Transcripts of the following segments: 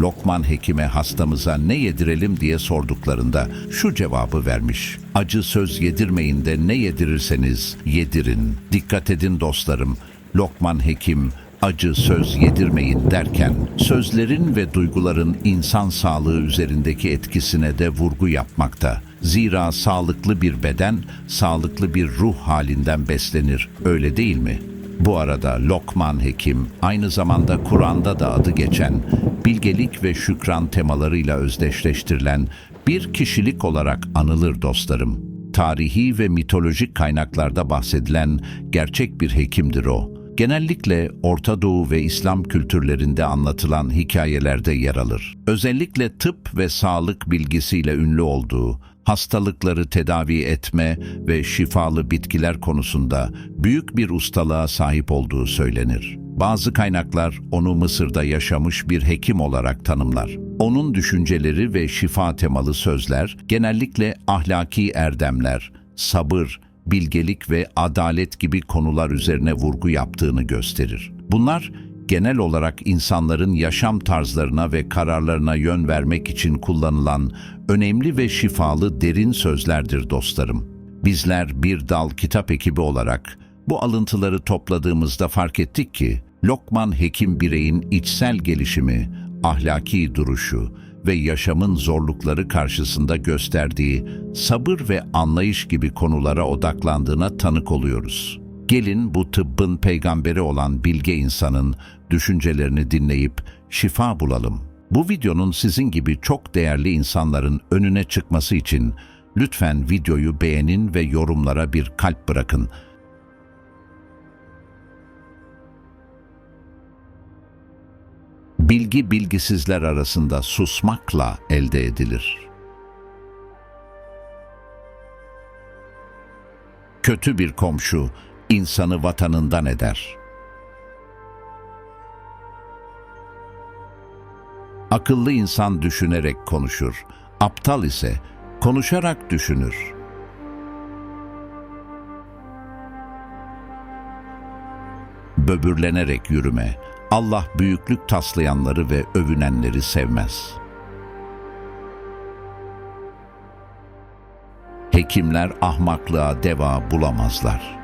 Lokman hekime hastamıza ne yedirelim diye sorduklarında şu cevabı vermiş. Acı söz yedirmeyin de ne yedirirseniz yedirin. Dikkat edin dostlarım. Lokman hekim acı söz yedirmeyin derken sözlerin ve duyguların insan sağlığı üzerindeki etkisine de vurgu yapmakta. Zira sağlıklı bir beden sağlıklı bir ruh halinden beslenir. Öyle değil mi? Bu arada Lokman Hekim aynı zamanda Kur'an'da da adı geçen bilgelik ve şükran temalarıyla özdeşleştirilen bir kişilik olarak anılır dostlarım. Tarihi ve mitolojik kaynaklarda bahsedilen gerçek bir hekimdir o. Genellikle Orta Doğu ve İslam kültürlerinde anlatılan hikayelerde yer alır. Özellikle tıp ve sağlık bilgisiyle ünlü olduğu, hastalıkları tedavi etme ve şifalı bitkiler konusunda büyük bir ustalığa sahip olduğu söylenir. Bazı kaynaklar onu Mısır'da yaşamış bir hekim olarak tanımlar. Onun düşünceleri ve şifa temalı sözler genellikle ahlaki erdemler, sabır, bilgelik ve adalet gibi konular üzerine vurgu yaptığını gösterir. Bunlar genel olarak insanların yaşam tarzlarına ve kararlarına yön vermek için kullanılan önemli ve şifalı derin sözlerdir dostlarım. Bizler bir dal kitap ekibi olarak bu alıntıları topladığımızda fark ettik ki Lokman Hekim bireyin içsel gelişimi, ahlaki duruşu ve yaşamın zorlukları karşısında gösterdiği sabır ve anlayış gibi konulara odaklandığına tanık oluyoruz. Gelin bu tıbbın peygamberi olan bilge insanın düşüncelerini dinleyip şifa bulalım. Bu videonun sizin gibi çok değerli insanların önüne çıkması için lütfen videoyu beğenin ve yorumlara bir kalp bırakın. Bilgi bilgisizler arasında susmakla elde edilir. Kötü bir komşu insanı vatanından eder. Akıllı insan düşünerek konuşur, aptal ise konuşarak düşünür. Böbürlenerek yürüme, Allah büyüklük taslayanları ve övünenleri sevmez. Hekimler ahmaklığa deva bulamazlar.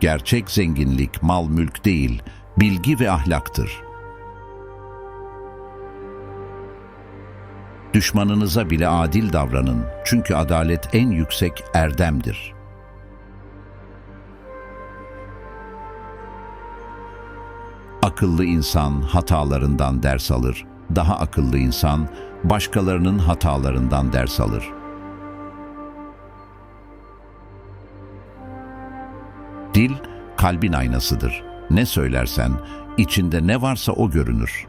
Gerçek zenginlik mal mülk değil, bilgi ve ahlaktır. Düşmanınıza bile adil davranın çünkü adalet en yüksek erdemdir.'' Akıllı insan hatalarından ders alır. Daha akıllı insan başkalarının hatalarından ders alır. Dil kalbin aynasıdır. Ne söylersen içinde ne varsa o görünür.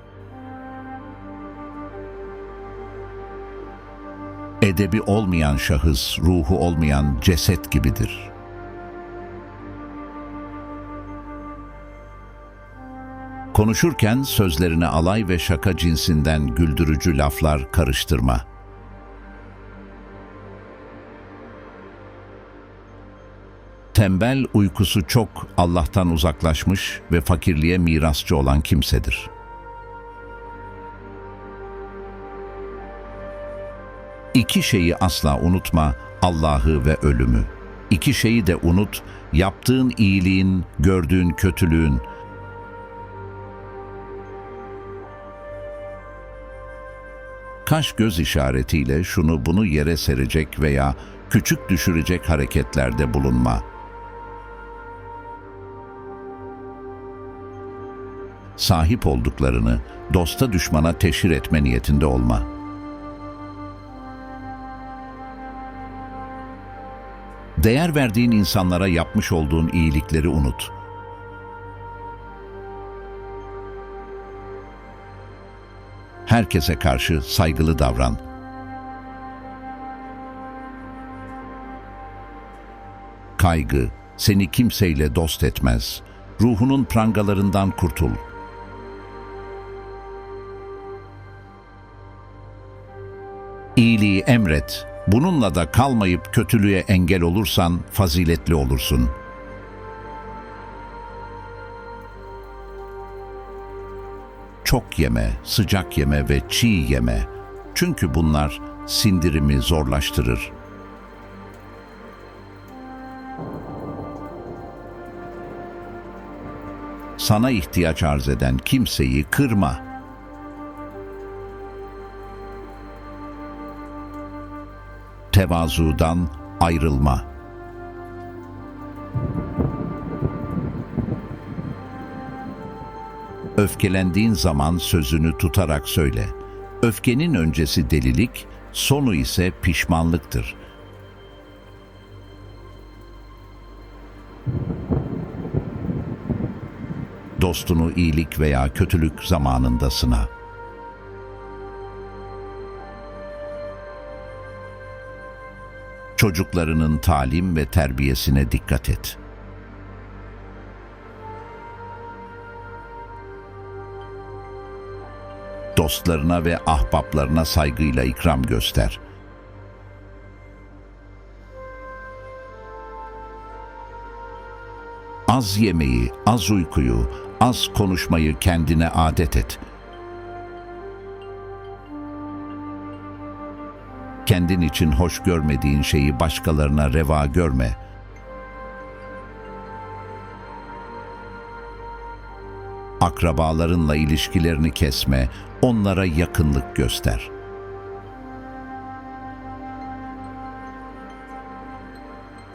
Edebi olmayan şahıs ruhu olmayan ceset gibidir.'' Konuşurken sözlerine alay ve şaka cinsinden güldürücü laflar karıştırma. Tembel uykusu çok Allah'tan uzaklaşmış ve fakirliğe mirasçı olan kimsedir. İki şeyi asla unutma, Allah'ı ve ölümü. İki şeyi de unut, yaptığın iyiliğin, gördüğün kötülüğün, kaş göz işaretiyle şunu bunu yere serecek veya küçük düşürecek hareketlerde bulunma. Sahip olduklarını dosta düşmana teşhir etme niyetinde olma. Değer verdiğin insanlara yapmış olduğun iyilikleri unut.'' Herkese karşı saygılı davran. Kaygı seni kimseyle dost etmez. Ruhunun prangalarından kurtul. İyiliği emret. Bununla da kalmayıp kötülüğe engel olursan faziletli olursun.'' Çok yeme, sıcak yeme ve çiğ yeme. Çünkü bunlar sindirimi zorlaştırır. Sana ihtiyaç arz eden kimseyi kırma. Tevazudan ayrılma. Öfkelendiğin zaman sözünü tutarak söyle. Öfkenin öncesi delilik, sonu ise pişmanlıktır. Dostunu iyilik veya kötülük zamanında sına. Çocuklarının talim ve terbiyesine dikkat et. Dostlarına ve ahbaplarına saygıyla ikram göster. Az yemeği, az uykuyu, az konuşmayı kendine adet et. Kendin için hoş görmediğin şeyi başkalarına reva görme. Akrabalarınla ilişkilerini kesme, onlara yakınlık göster.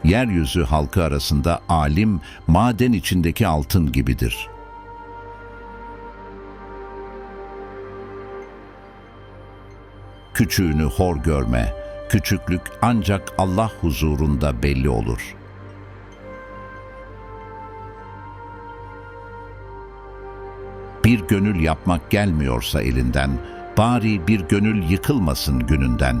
Yeryüzü halkı arasında alim, maden içindeki altın gibidir. Küçüğünü hor görme, küçüklük ancak Allah huzurunda belli olur.'' Bir gönül yapmak gelmiyorsa elinden, bari bir gönül yıkılmasın gününden.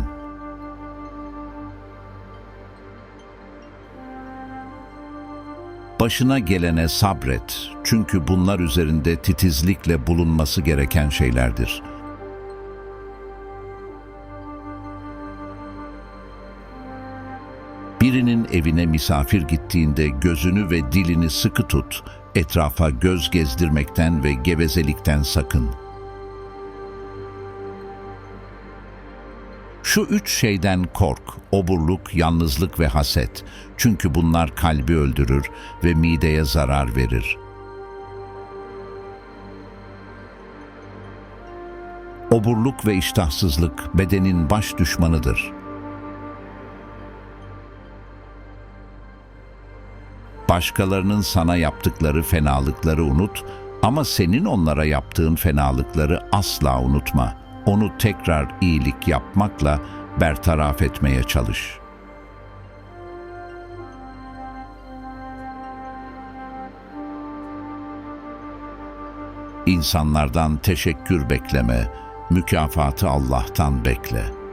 Başına gelene sabret, çünkü bunlar üzerinde titizlikle bulunması gereken şeylerdir. Birinin evine misafir gittiğinde gözünü ve dilini sıkı tut, etrafa göz gezdirmekten ve gevezelikten sakın. Şu üç şeyden kork, oburluk, yalnızlık ve haset. Çünkü bunlar kalbi öldürür ve mideye zarar verir. Oburluk ve iştahsızlık bedenin baş düşmanıdır.'' Başkalarının sana yaptıkları fenalıkları unut ama senin onlara yaptığın fenalıkları asla unutma. Onu tekrar iyilik yapmakla bertaraf etmeye çalış. İnsanlardan teşekkür bekleme, mükafatı Allah'tan bekle.''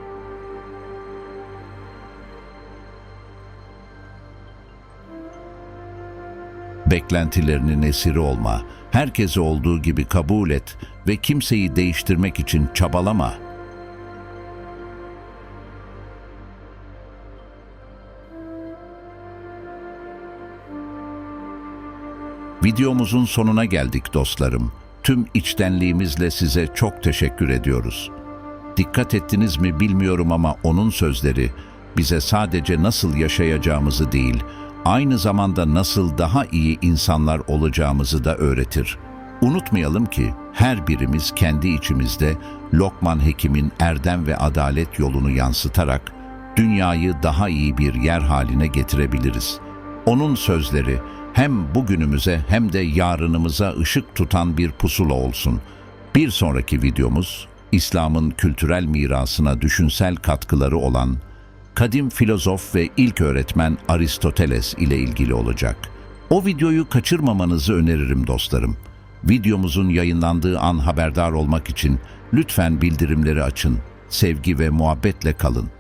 Beklentilerinin esiri olma, herkesi olduğu gibi kabul et ve kimseyi değiştirmek için çabalama. Videomuzun sonuna geldik dostlarım. Tüm içtenliğimizle size çok teşekkür ediyoruz. Dikkat ettiniz mi bilmiyorum ama onun sözleri bize sadece nasıl yaşayacağımızı değil, aynı zamanda nasıl daha iyi insanlar olacağımızı da öğretir. Unutmayalım ki her birimiz kendi içimizde Lokman Hekim'in erdem ve adalet yolunu yansıtarak dünyayı daha iyi bir yer haline getirebiliriz. Onun sözleri hem bugünümüze hem de yarınımıza ışık tutan bir pusula olsun. Bir sonraki videomuz İslam'ın kültürel mirasına düşünsel katkıları olan kadim filozof ve ilk öğretmen Aristoteles ile ilgili olacak. O videoyu kaçırmamanızı öneririm dostlarım. Videomuzun yayınlandığı an haberdar olmak için lütfen bildirimleri açın. Sevgi ve muhabbetle kalın.